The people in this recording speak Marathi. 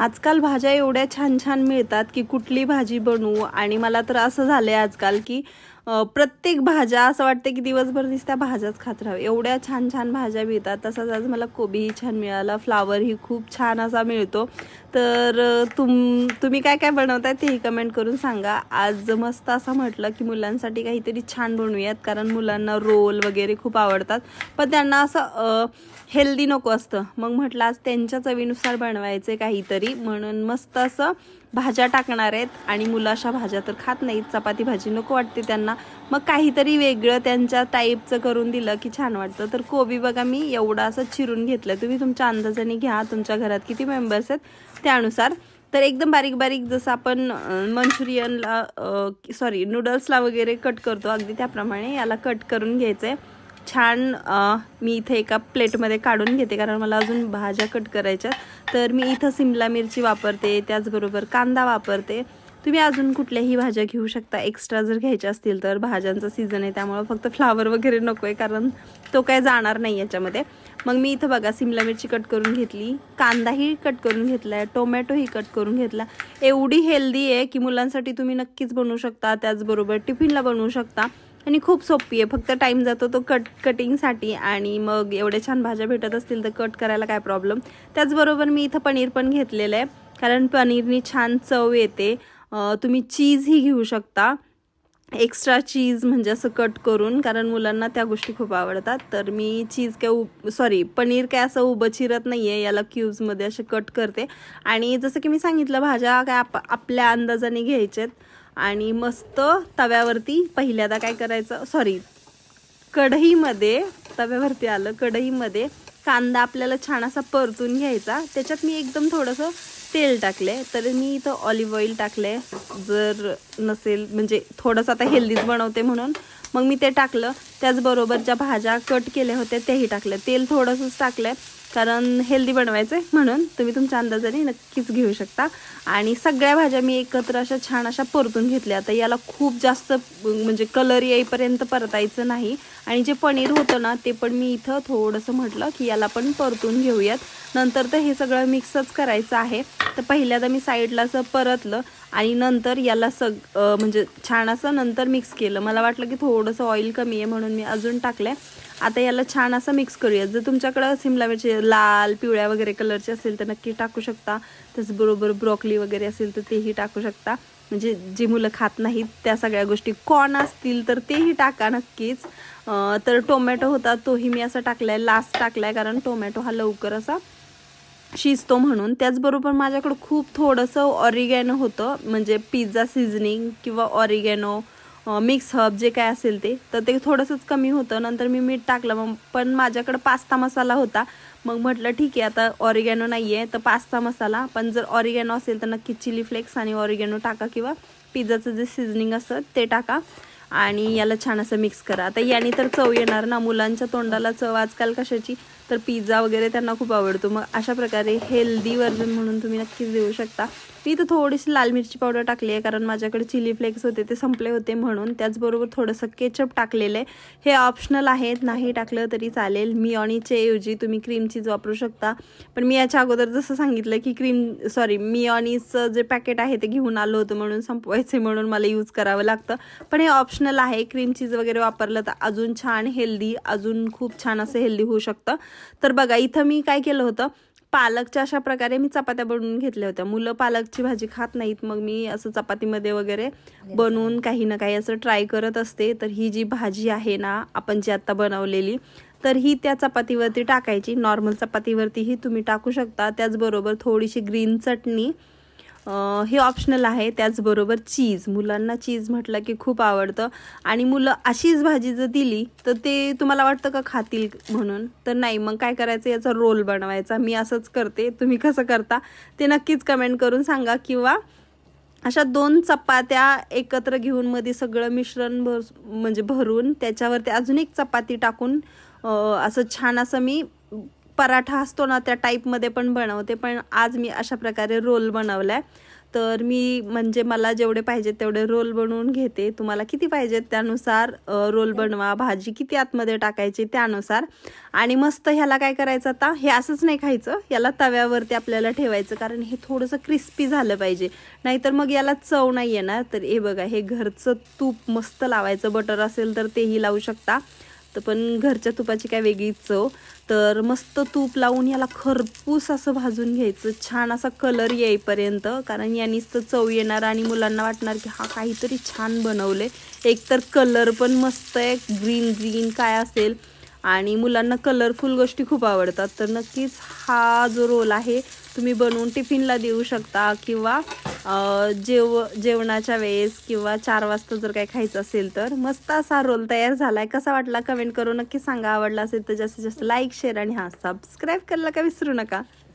आजकाल भाज्या एवढ्या छान छान मिळतात की कुठली भाजी बनवू? आणि मला तर असं झालंय आजकाल की प्रत्येक भाज्या असं वाटतं की दिवसभर नुसत्या भाज्याच खात राहावं. एवढ्या छान छान भाज्या मिळतात. तसंच आज मला कोबीही छान मिळाला. फ्लावरही खूप छान असा मिळतो. तर तुम तुम्ही काय काय बनवताय तेही कमेंट करून सांगा. आज मस्त असं म्हटलं की मुलांसाठी काहीतरी छान बनवूयात. कारण मुलांना रोल वगैरे खूप आवडतात. पण त्यांना असं हेल्दी नको असतं. मग म्हटलं आज त्यांच्या चवीनुसार बनवायचे काहीतरी. म्हणून मस्त असं भाज्या टाकणार आहेत आणि मुलं अशा भाज्या तर खात नाहीत. चपाती भाजी नको वाटते त्यांना. मग काहीतरी वेगळं त्यांच्या टाईपचं करून दिलं की छान वाटतं. तर कोबी बघा मी एवढा असं चिरून घेतलं. तुम्ही तुमच्या अंदाजाने घ्या. तुमच्या घरात किती मेंबर्स आहेत त्यानुसार. तर एकदम बारीक बारीक जसं आपण मंचुरियनला सॉरी नूडल्सला वगैरे कट करतो. अगदी त्याप्रमाणे याला कट करून घ्यायचं आहे छान मी इथे एका प्लेटमध्ये काढून घेते कारण मला अजून भाज्या कट करायच्या तर मी इथं सिमला मिरची वापरते त्याचबरोबर कांदा वापरते. तुम्ही अजून कुठल्याही भाज्या घेऊ शकता. एक्स्ट्रा जर घ्यायच्या असतील तर भाज्यांचा सीझन आहे त्यामुळं फक्त फ्लावर वगैरे नको आहे कारण तो काय जाणार नाही याच्यामध्ये. मग मी इथं बघा सिमला मिरची कट करून घेतली. कांदाही कट करून घेतला आहे टोमॅटोही कट करून घेतला. एवढी हेल्दी आहे की मुलांसाठी तुम्ही नक्कीच बनवू शकता त्याचबरोबर टिफिनला बनवू शकता. आणि खूप सोपी आहे. फक्त टाईम जातो तो कट कटिंगसाठी आणि मग एवढ्या छान भाज्या भेटत असतील तर कट करायला काय प्रॉब्लेम त्याचबरोबर मी इथं पनीर पण घेतलेलं आहे. कारण पनीरनी छान चव येते. तुम्ही चीजही घेऊ शकता. एक्स्ट्रा चीज म्हणजे असं कट करून कारण मुलांना त्या गोष्टी खूप आवडतात. तर मी चीज काय उब सॉरी पनीर काय असं उभं चिरत नाही आहे याला क्यूब्समध्ये असे कट करते. आणि जसं की मी सांगितलं भाज्या काय आप आपल्या अंदाजाने घ्यायच्यात आणि मस्त तव्यावरती पहिल्यांदा काय करायचं सॉरी कढईमध्ये तव्यावरती आलं कढईमध्ये कांदा आपल्याला छान असा परतून घ्यायचा. त्याच्यात मी एकदम थोडंसं तेल टाकले तर मी इथं ऑलिव्ह ऑइल टाकले जर नसेल म्हणजे थोडंसं आता हेल्दीच बनवते म्हणून मग मी ते टाकलं. त्याचबरोबर ज्या भाज्या कट केल्या होत्या तेही टाकल्या तेल थोडंसंच टाकलं कारण हेल्दी बनवायचं आहे म्हणून तुम्ही तुमच्या अंदाजाने नक्कीच घेऊ शकता. आणि सगळ्या भाज्या मी एकत्र अशा छान अशा परतून घेतल्या. आता याला खूप जास्त म्हणजे कलर येईपर्यंत परतायचं नाही. आणि जे पनीर होतं ना ते पण मी इथं थोडंसं म्हटलं की याला पण परतून घेऊयात. नंतर तर हे सगळं मिक्सच करायचं आहे. तर पहिल्यांदा मी साईडला असं परतलं आणि नंतर याला सग म्हणजे छान असं नंतर मिक्स केलं. मला वाटलं की थोडंसं ऑइल कमी आहे म्हणून मी अजून टाकलं आता याला छान असं मिक्स करूया. जर तुमच्याकडं सिमला मिरची लाल पिवळ्या वगैरे कलरचे असेल तर नक्की टाकू शकता. त्याचबरोबर ब्रॉकली वगैरे असेल तर तेही टाकू शकता. म्हणजे जी मुलं खात नाहीत त्या सगळ्या गोष्टी. कॉर्न असतील तर तेही टाका नक्कीच. तर टोमॅटो होता तोही मी असा टाकलाय. लास्ट टाकलाय कारण टोमॅटो हा लवकर असा शिजतो म्हणून. त्याचबरोबर माझ्याकडं खूप थोडंसं ऑरिगॅनो होतं. म्हणजे पिझ्झा सिझनिंग किंवा ऑरिगॅनो मिक्स हब जे काय असेल ते तर ते थोडंसंच कमी होतं. नंतर मी मीठ टाकलं. मग पण माझ्याकडं पास्ता मसाला होता. मग म्हटलं ठीक आहे आता ऑरिगॅनो नाही आहे तर पास्ता मसाला. पण जर ऑरिगॅनो असेल तर नक्की चिली फ्लेक्स आणि ऑरिगॅनो टाका किंवा पिझ्झाचं जे सिझनिंग असतं ते टाका. आणि याला छान असं मिक्स करा. आता याने तर चव येणार ना. मुलांच्या तोंडाला चव. आजकाल कशाची? तर पिझ्झा वगैरे त्यांना खूप आवडतो. मग अशा प्रकारे हेल्दी व्हर्जन म्हणून तुम्ही नक्कीच देऊ शकता. मी इथं थोडीशी लाल मिरची पावडर टाकली आहे कारण माझ्याकडे चिली फ्लेक्स होते ते संपले होते म्हणून. त्याचबरोबर थोडंसं केचप टाकलेलं आहे. हे ऑप्शनल आहेत नाही टाकलं तरी चालेल. मिऑनीच्या ऐवजी तुम्ही क्रीम चीज वापरू शकता. पण मी याच्या अगोदर जसं सांगितलं की क्रीम सॉरी मिऑनीचं जे पॅकेट आहे ते घेऊन आलं होतं म्हणून संपवायचे म्हणून मला यूज करावं लागतं. पण हे ऑप्शनल आहे. क्रीम चीज वगैरे वापरलं तर अजून छान हेल्दी अजून खूप छान असं हेल्दी होऊ शकतं. तर बघा इथं मी काय केलं होतं? पालकच्या अशा प्रकारे मी चपात्या बनवून घेतल्या होत्या. मुलं पालकची भाजी खात नाहीत मग मी असं चपातीमध्ये वगैरे बनवून काही ना काही असं ट्राय करत असते. तर ही जी भाजी आहे ना आपण जी आत्ता बनवलेली तर ही त्या चपातीवरती टाकायची. नॉर्मल चपातीवरतीही तुम्ही टाकू शकता. त्याचबरोबर थोडीशी ग्रीन चटणी हे ऑप्शनल आहे. त्याचबरोबर चीज मुलांना चीज म्हटलं की खूप आवडतं. आणि मुलं अशीच भाजी जर दिली तर ते तुम्हाला वाटतं का खातील म्हणून? तर नाही. मग काय करायचं? याचा रोल बनवायचा. मी असंच करते. तुम्ही कसं करता ते नक्कीच कमेंट करून सांगा. किंवा अशा दोन चपात्या एकत्र घेऊन मध्ये सगळं मिश्रण भर म्हणजे भरून त्याच्यावरती अजून एक चपाती टाकून असं छान असं मी पराठा असतो ना त्या टाईपमध्ये पण बनवते. पण आज मी अशा प्रकारे रोल बनवलाय. तर मी म्हणजे मला जेवढे पाहिजेत तेवढे रोल बनवून घेते. तुम्हाला किती पाहिजेत त्यानुसार रोल बनवा. भाजी किती आतमध्ये टाकायची त्यानुसार. आणि मस्त ह्याला काय करायचं आता? हे असंच नाही खायचं. याला तव्यावरती आपल्याला ठेवायचं. कारण हे थोडंसं क्रिस्पी झालं पाहिजे. नाहीतर मग याला चव नाही येणार. तर हे बघा हे घरचं तूप मस्त लावायचं. बटर असेल तर तेही लावू शकता. तर पण घरच्या तुपाची काय वेगळी चव. तर मस्त तूप लावून याला खरपूस असं भाजून घ्यायचं. छान असा कलर येईपर्यंत. कारण यानीच तर चव येणार आणि मुलांना वाटणार की हा काहीतरी छान बनवले एक तर कलर पण मस्त आहे. ग्रीन ग्रीन काय असेल. आणि मुलांना कलरफुल गोष्टी खूप आवडतात. तर नक्कीच हा जो रोल आहे तुम्ही बनवून टिफिनला देऊ शकता किंवा जेव जेवणाच्या वेळेस किंवा चार वाजता जर काही खायचं असेल तर मस्त असा रोल तयार झाला आहे कसा वाटला? कमेंट करून नक्की सांगा. आवडला असेल तर जास्तीत जास्त लाईक शेअर आणि हा सबस्क्राईब करायला का विसरू नका.